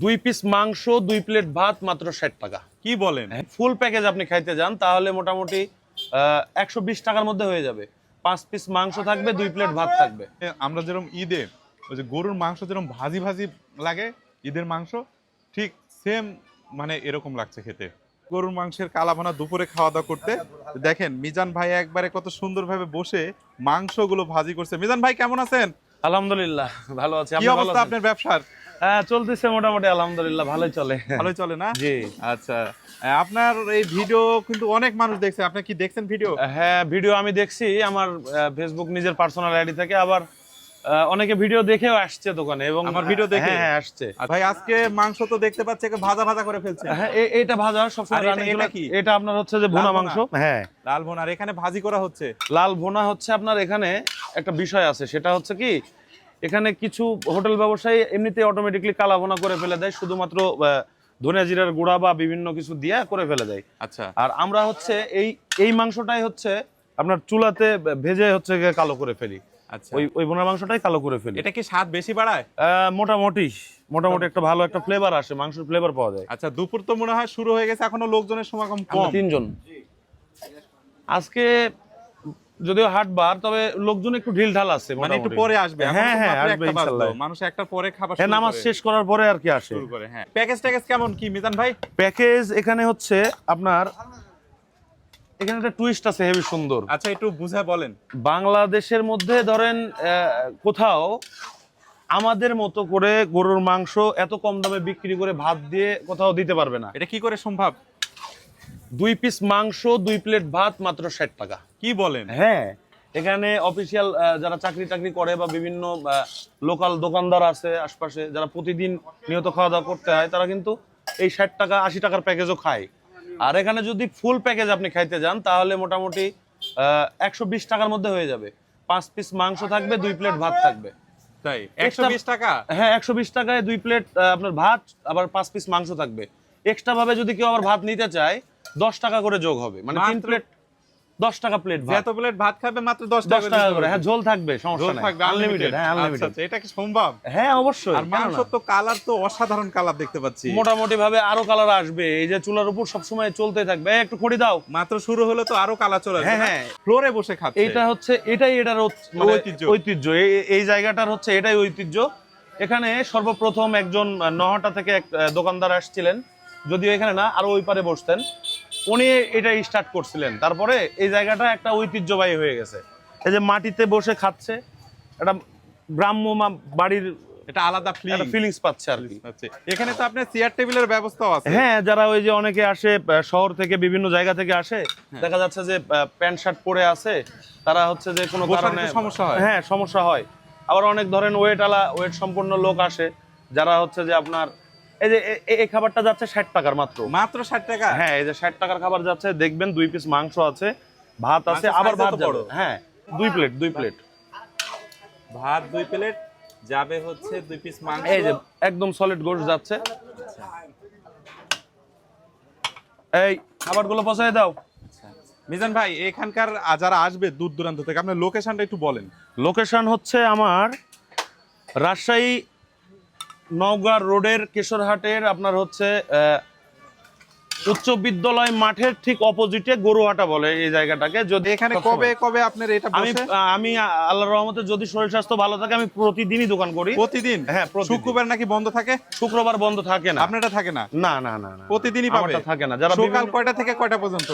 দুই পিস মাংস দুই প্লেট ভাত মাত্র ষাট টাকা। কি বলেন? ফুল প্যাকেজ আপনি খাইতে যান তাহলে মোটামুটি একশো বিশ টাকার মধ্যে হয়ে যাবে। পাঁচ পিস মাংস থাকবে দুই প্লেট ভাত থাকবে। আমরা যেরকম ঈদে ওই যে গরুর মাংস যেরকম ভাজি ভাজি লাগে ঈদের মাংস ঠিক সেম মানে এরকম লাগছে খেতে। গরুর মাংসের কালাভানা দুপুরে খাওয়া দাওয়া করতে। দেখেন মিজান ভাই একবারে কত সুন্দরভাবে বসে মাংসগুলো ভাজি করছে। মিজান ভাই কেমন আছেন? আলহামদুলিল্লাহ ভালো আছে। কি অবস্থা আপনার ব্যবসার? হ্যাঁ চলতেছে মোটামুটি আলহামদুলিল্লাহ ভালোই চলে। ভালোই চলে না? জি। আচ্ছা আপনার এই ভিডিও কিন্তু অনেক মানুষ দেখছে। আপনি কি দেখছেন ভিডিও? হ্যাঁ ভিডিও আমি দেখছি আমার ফেসবুক নিজের পার্সোনাল আইডি থেকে আবার অনেকে ভিডিও দেখেও আসছে দোকানে এবং আমার video দেখে? হ্যাঁ হ্যাঁ, আসছে। ভাই আজকে মাংস তো দেখতে পাচ্ছি ভাজা ভাজা করে ফেলছে হ্যাঁ এটা ভাজা সবসময় এটা- কি? এটা আপনার হচ্ছে যে ভুনা মাংস। হ্যাঁ। লাল ভোনার এখানে ভাজি করা হচ্ছে। লাল ভুনা হচ্ছে আপনার এখানে একটা বিষয় আছে সেটা হচ্ছে কি এখানে কিছু হোটেল ব্যবসায়ী এমনিতে অটোমেটিকলি কালা ভুনা করে ফেলে দেয় শুধুমাত্র আহ, ধনিয়া জিরার গুঁড়া বা বিভিন্ন কিছু দিয়ে করে ফেলে দেয়। আচ্ছা। আর আমরা হচ্ছে এই এই মাংসটাই হচ্ছে আপনার চুলাতে ভেজে হচ্ছে গিয়ে কালো করে ফেলি। আচ্ছা। ওই ওই ভুনা মাংসটাই কালো করে ফেলি। এটা কি স্বাদ বেশি বাড়ায়? আহ, মোটামুটি মোটামুটি একটা ভালো একটা ফ্লেভার আসে মাংসের ফ্লেভার পাওয়া যায়। আচ্ছা দুপুর তো মনে হয় শুরু হয়ে গেছে এখনও লোকজনের সমাগম কম। তিনজন। আজকে যদিও হাটবার তবে লোকজন একটু ঢিল ঢাল আছে মানে একটু পরে আসবে। হ্যাঁ হ্যাঁ আসবে। ইনশাল্লাহ। মানুষ একটার পরে খাবার হ্যাঁ নামাজ শেষ করার পরে আর কি আসে। শুরু করে হ্যাঁ। প্যাকেজ ট্যাকেজ কেমন কি মিজান ভাই? প্যাকেজ এখানে হচ্ছে আপনার এখানে একটা টুইস্ট আছে হেভি সুন্দর। আচ্ছা একটু বুঝা বলেন। বাংলাদেশের মধ্যে ধরেন কোথাও আমাদের মতো করে গরুর মাংস এত কম দামে বিক্রি করে ভাত দিয়ে কোথাও দিতে পারবে না। এটা কি করে সম্ভব? দুই পিস মাংস দুই প্লেট ভাত মাত্র ষাট টাকা। কি বলেন? হ্যাঁ এখানে অফিসিয়াল যারা চাকরি টাকরি করে বা বিভিন্ন লোকাল দোকানদার আছে আশপাশে যারা প্রতিদিন নিয়ত খাওয়া দাওয়া করতে হয় তারা কিন্তু এই ষাট টাকা আশি টাকার প্যাকেজও খায়। আর এখানে যদি ফুল প্যাকেজ আপনি খাইতে যান তাহলে মোটামুটি একশো বিশ টাকার মধ্যে হয়ে যাবে। পাঁচ পিস মাংস থাকবে দুই প্লেট ভাত থাকবে। তাই? একশো বিশ টাকা? হ্যাঁ একশো বিশ টাকায় দুই প্লেট আপনার ভাত আবার পাঁচ পিস মাংস থাকবে। এক্সট্রা ভাবে যদি কেউ আবার ভাত নিতে চায় দশ টাকা করে যোগ হবে। মানে তিন প্লেট দশ টাকা প্লেট ভাত। এত প্লেট ভাত খাবে মাত্র দশ দশ টাকা করে হ্যাঁ ঝোল থাকবে সমস্যা নাই। থাকবে আনলিমিটেড হ্যাঁ আচ্ছা আনলিমিটেড আচ্ছা, এটা কি সম্ভব? হ্যাঁ অবশ্যই আর মাংস তো কালার তো অসাধারণ কালার দেখতে পাচ্ছি। মোটামুটি ভাবে আরও কালার আসবে। এই যে চুলার উপর সবসময় চলতে থাকবে। এই একটু খড়ি দাও। মাত্র শুরু হলে তো আরও কালার চলে আসবে হ্যাঁ, হ্যাঁ। ফ্লোরে বসে খাচ্ছে। এটা হচ্ছে এটাই এটার মানে ঐতিহ্য। ঐতিহ্য। এই- জায়গাটার হচ্ছে এটাই ঐতিহ্য। এখানে সর্বপ্রথম একজন নহাটা থেকে এক দোকানদার আসছিলেন। যদিও এখানে না আরও ওই পারে বসতেন। উনি এটা স্টার্ট করছিলেন। তারপরে এই জায়গাটা একটা ঐতিহ্যবাহী হয়ে গেছে। এই যে মাটিতে বসে খাচ্ছে একটা গ্রাম্য বাড়ির এটা আলাদা ফিলিংস পাচ্ছে আর এখানে তো আপনার চেয়ার টেবিলের ব্যবস্থাও আছে। হ্যাঁ যারা ওই যে অনেকে আসে শহর থেকে বিভিন্ন জায়গা থেকে আসে হ্যাঁ। দেখা যাচ্ছে যে প্যান্ট শার্ট পরে আছে তারা হচ্ছে যে কোনো কারণে সমস্যা হয়। হ্যাঁ সমস্যা হয়। আবার অনেক ধরেন ওয়েট আলা ওয়েট সম্পন্ন লোক আসে যারা হচ্ছে যে আপনার এই যে এই খাবারটা যাচ্ছে ষাট টাকার মাত্র। মাত্র ষাট টাকা? হ্যাঁ এই যে ষাট টাকার খাবার যাচ্ছে দেখবেন দুই পিস মাংস আছে ভাত আছে আবার ভাত যাবে। হ্যাঁ দুই প্লেট দুই প্লেট ভাত দুই প্লেট যাবে হচ্ছে দুই পিস মাংস। এই যে একদম সলিড গোস্ট যাচ্ছে। এই খাবারগুলো পচাই দাও। আচ্ছা। মিজান ভাই এখানকার যারা আসবে দূর দূরান্ত থেকে আপনার লোকেশনটা একটু বলেন। লোকেশন হচ্ছে আমার রাজশাহী নওগাঁ রোডের কেশরহাটের আপনার হচ্ছে উচ্চ বিদ্যালয় মাঠের ঠিক অপোজিটে গরুহাটা বলে এই জায়গাটাকে। যদি এখানে কবে কবে আপনার এটা আমি আমি আল্লাহর রহমতে যদি শরীর স্বাস্থ্য ভালো থাকে আমি প্রতিদিনই দোকান করি। প্রতিদিন? হ্যাঁ, শুক্রবার নাকি বন্ধ থাকে? শুক্রবার বন্ধ থাকে না। আপনারটা থাকে না? না না না না প্রতিদিনই পাবে? থাকে না। যারা সকাল কয়টা থেকে কয়টা পর্যন্ত?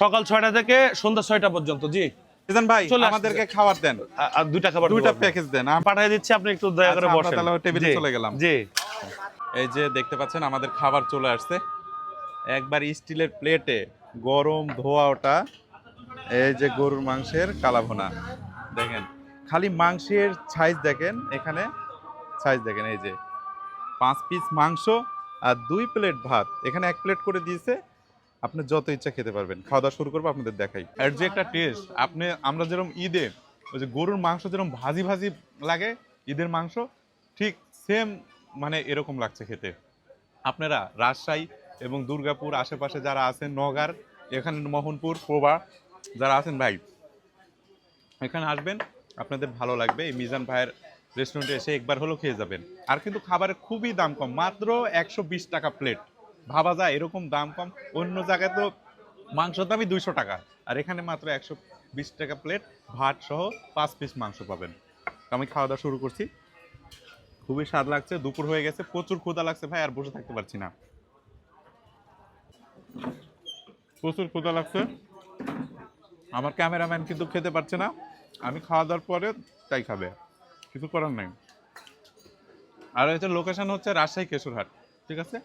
সকাল ছয়টা থেকে সন্ধ্যা ছয়টা পর্যন্ত জি। মিজান ভাই আমাদেরকে খাবার দেন। আর দুইটা খাবার দুইটা প্যাকেজ দেন। আম- পাঠিয়ে দিচ্ছি আপনি একটু দয়া করে আচ্ছা, বসেন। তাহলে টেবিলে চলে গেলাম। জি। এই যে দেখতে পাচ্ছেন আমাদের খাবার চলে আসছে। একবার স্টিলের প্লেটে গরম ধোয়া ওটা এই যে গরুর মাংসের কালাভোনা। দেখেন খালি মাংসের সাইজ দেখেন এখানে সাইজ দেখেন এই যে। পাঁচ পিস মাংস আর দুই প্লেট ভাত। এখানে এক প্লেট করে দিয়েছে আপনি যত ইচ্ছা খেতে পারবেন। খাওয়া দাওয়া শুরু করব, আপনাদের দেখাই। এর যে একটা টেস্ট আপনি, আমরা যেরকম ঈদে ওই যে গরুর মাংস যেরকম ভাজি ভাজি লাগে, ঈদের মাংস, ঠিক সেম মানে এরকম লাগছে খেতে। আপনারা রাজশাহী এবং দুর্গাপুর আশেপাশে যারা আছেন নগার এখানে মোহনপুর, প্রভা, যারা আছেন, ভাই, এখানে আসবেন, আপনাদের ভালো লাগবে। এই মিজান ভাইয়ের রেস্টুরেন্টে এসে একবার হলেও খেয়ে যাবেন। আর কিন্তু খাবারের খুবই দাম কম, মাত্র একশো বিশ টাকা প্লেট ভাবা যায়, এরকম দাম কম। অন্য জায়গায় তো মাংসের দামই দুইশো টাকা। আর এখানে মাত্র একশো বিশ টাকা প্লেট ভাত সহ পাঁচ পিস মাংস পাবেন। আমি খাওয়া দাওয়া শুরু করছি। খুবই স্বাদ লাগছে, দুপুর হয়ে গেছে, প্রচুর ক্ষুদা লাগছে ভাই, আর বসে থাকতে পারছি না। প্রচুর ক্ষুদা লাগছে। আমার ক্যামেরাম্যান কিন্তু খেতে পারছে না। আমি খাওয়া দাওয়ার পরে তাই খাবে। কিছু করার নাই। আর হচ্ছে লোকেশন হচ্ছে রাজশাহী কেশরহাট, ঠিক আছে?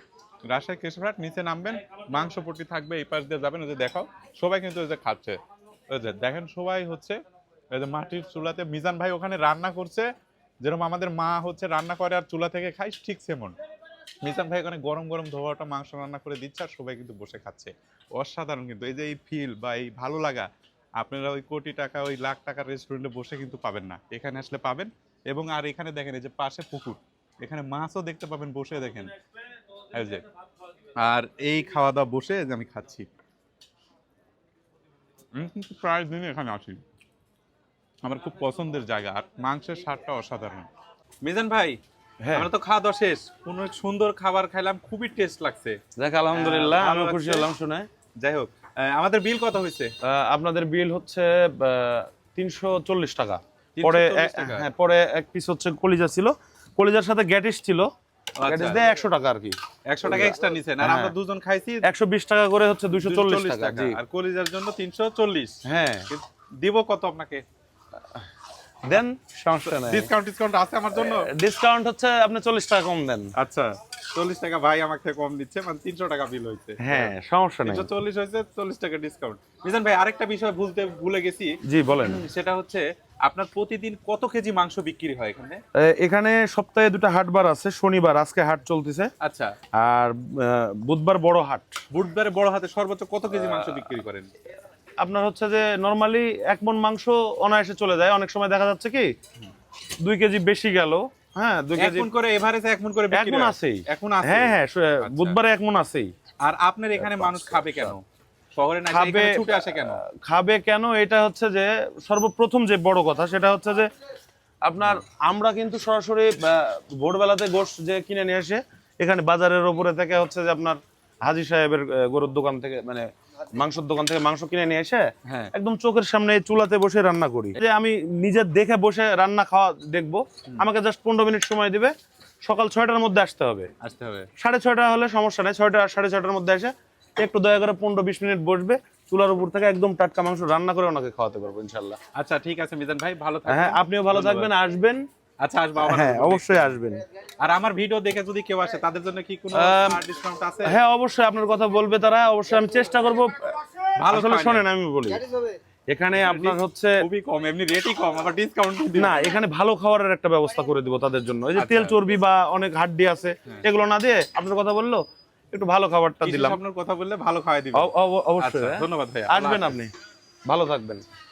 রাজশাহী কেশরহাট নিচে নামবেন, মাংস পট্টি থাকবে, এই পাশ দিয়ে যাবেন ওই যে দেখাও, সবাই কিন্তু ওই যে খাচ্ছে। ওই যে দেখেন সবাই হচ্ছে ওই যে মাটির চুলাতে, মিজান ভাই ওখানে রান্না করছে, যেরকম আমাদের মা হচ্ছে রান্না করে আর চুলা থেকে খাই ঠিক সেমন। মিজান ভাই ওখানে গরম গরম ধোয়াটা, মাংস রান্না করে দিচ্ছে আর সবাই কিন্তু বসে খাচ্ছে। অসাধারণ কিন্তু, এই যে এই ফিল বা এই ভালো লাগা, আপনারা ওই কোটি টাকা, ওই লাখ টাকার রেস্টুরেন্টে বসে কিন্তু পাবেন না। এখানে আসলে পাবেন, এবং আর এখানে দেখেন এই যে পাশে পুকুর, এখানে মাছও দেখতে পাবেন, বসে দেখেন। এই যে আর এই খাওয়া দাওয়া বসে আমি খাচ্ছি। আমি কিন্তু প্রায় দিনই এখানে আসি। আমার খুব পছন্দের জায়গা আর মাংসের স্বাদটা অসাধারণ। মিজান ভাই হ্যাঁ। আমরা তো খাওয়া দাওয়া শেষ। কোনো সুন্দর খাবার খাইলাম খুবই টেস্ট লাগছে। দেখ আলহামদুলিল্লাহ আমি খুশি হলাম শুনে। যাই হোক আমাদের বিল কত হয়েছে? আহ, আপনাদের বিল হচ্ছে তিনশো চল্লিশ টাকা। পরে 340 এক- টাকা? হ্যাঁ পরে এক পিস হচ্ছে কলিজা ছিল। কলিজার সাথে গ্যাটিস ছিল। একশো টাকা আর কি। একশো টাকা এক্সট্রা নিছেন আর আমরা হ্যাঁ। দুজন খাইছি একশো বিশ টাকা করে হচ্ছে দুইশো চল্লিশ টাকা আর কলিজার জন্য তিনশো চল্লিশ। হ্যাঁ। দিব কত আপনাকে? দেন সমস্যা নাই। ডিসকাউন্ট ডিসকাউন্ট আছে আমার জন্য? ডিসকাউন্ট হচ্ছে আপনি চল্লিশ টাকা কম দেন। আচ্ছা। চল্লিশ টাকা ভাই আমাকে কম দিচ্ছে মানে তিনশো টাকা বিল হয়েছে হ্যাঁ সমস্যা নেই। চল্লিশ হয়েছে চল্লিশ টাকা ডিসকাউন্ট মিজান ভাই আরেকটা বিষয় ভুলতে ভুলে গেছি। জি বলেন। সেটা হচ্ছে আপনার প্রতিদিন কত কেজি মাংস বিক্রি হয় এখানে? এখানে সপ্তাহে দুটো হাট বার আছে শনিবার আজকে হাট চলতেছে। আচ্ছা। আর বুধবার বড় হাট। বুধবারে বড় হাতে সর্বোচ্চ কত কেজি মাংস বিক্রি করেন? আপনার হচ্ছে যে নর্মালি এক মন মাংস অনায়াসে চলে যায়। অনেক সময় দেখা যাচ্ছে কি দুই কেজি বেশি গেল। হ্যাঁ দুই কেজি। করে এভারেজ এক মন করে বিক্রি আছেই। এখন আছে হ্যাঁ হ্যাঁ আচ্ছা। বুধবারে এক মন আছেই। আর আপনার এখানে মানুষ খাবে কেন? শহরে না খাবে ছুটে আসে কেন? খাবে কেন? এটা হচ্ছে যে সর্বপ্রথম যে বড় কথা সেটা হচ্ছে যে আপনার আমরা কিন্তু সরাসরি ভোরবেলাতে গোশ যে কিনে নিয়ে আসে এখানে বাজারের ওপরে থেকে হচ্ছে যে আপনার হাজি সাহেবের গরুর দোকান থেকে মানে মাংসের দোকান থেকে মাংস কিনে নিয়ে এসে হ্যাঁ। একদম চোখের সামনে চুলাতে বসে রান্না করি। যে আমি নিজের দেখে বসে রান্না খাওয়া দেখব। আমাকে জাস্ট পনেরো মিনিট সময় দিবে। সকাল ছয়টার মধ্যে আসতে হবে। আসতে হবে। সাড়ে ছয়টা হলে সমস্যা নেই। ছয়টা সাড়ে ছয়টার মধ্যে এসে একটু দয়া করে পনেরো বিশ মিনিট বসবে। চুলার উপর থেকে একদম টাটকা মাংস রান্না করে ওনাকে খাওয়াতে পারব ইনশাল্লাহ। আচ্ছা ঠিক আছে মিজান ভাই ভালো হ্যাঁ আপনিও ভালো থাকবেন আসবেন। আচ্ছা আসব হ্যাঁ অবশ্যই আসবেন। আর আমার ভিডিও দেখে যদি কেউ আসে তাদের জন্য কি কোনো ডিসকাউন্ট আছে? হ্যাঁ অবশ্যই আপনার কথা বলবে তারা। অবশ্যই আমি চেষ্টা করব। ভালো শোনেন আমি বলি। এখানে আপনার হচ্ছে খুবই কম এমনি রেটই কম আবার ডিসকাউন্ট না এখানে ভালো খাবারের একটা ব্যবস্থা করে দিব তাদের জন্য। এই যে আচ্ছা। তেল চর্বি বা অনেক হাড্ডি আছে এগুলো না দিয়ে আপনার কথা বলল একটু ভালো খাবারটা দিলাম। আপনার কথা বললে ভালো খাওয়াই দিবে অবশ্যই। আচ্ছা হ্যাঁ। ধন্যবাদ ভাই আসবেন আপনি। ভালো থাকবেন।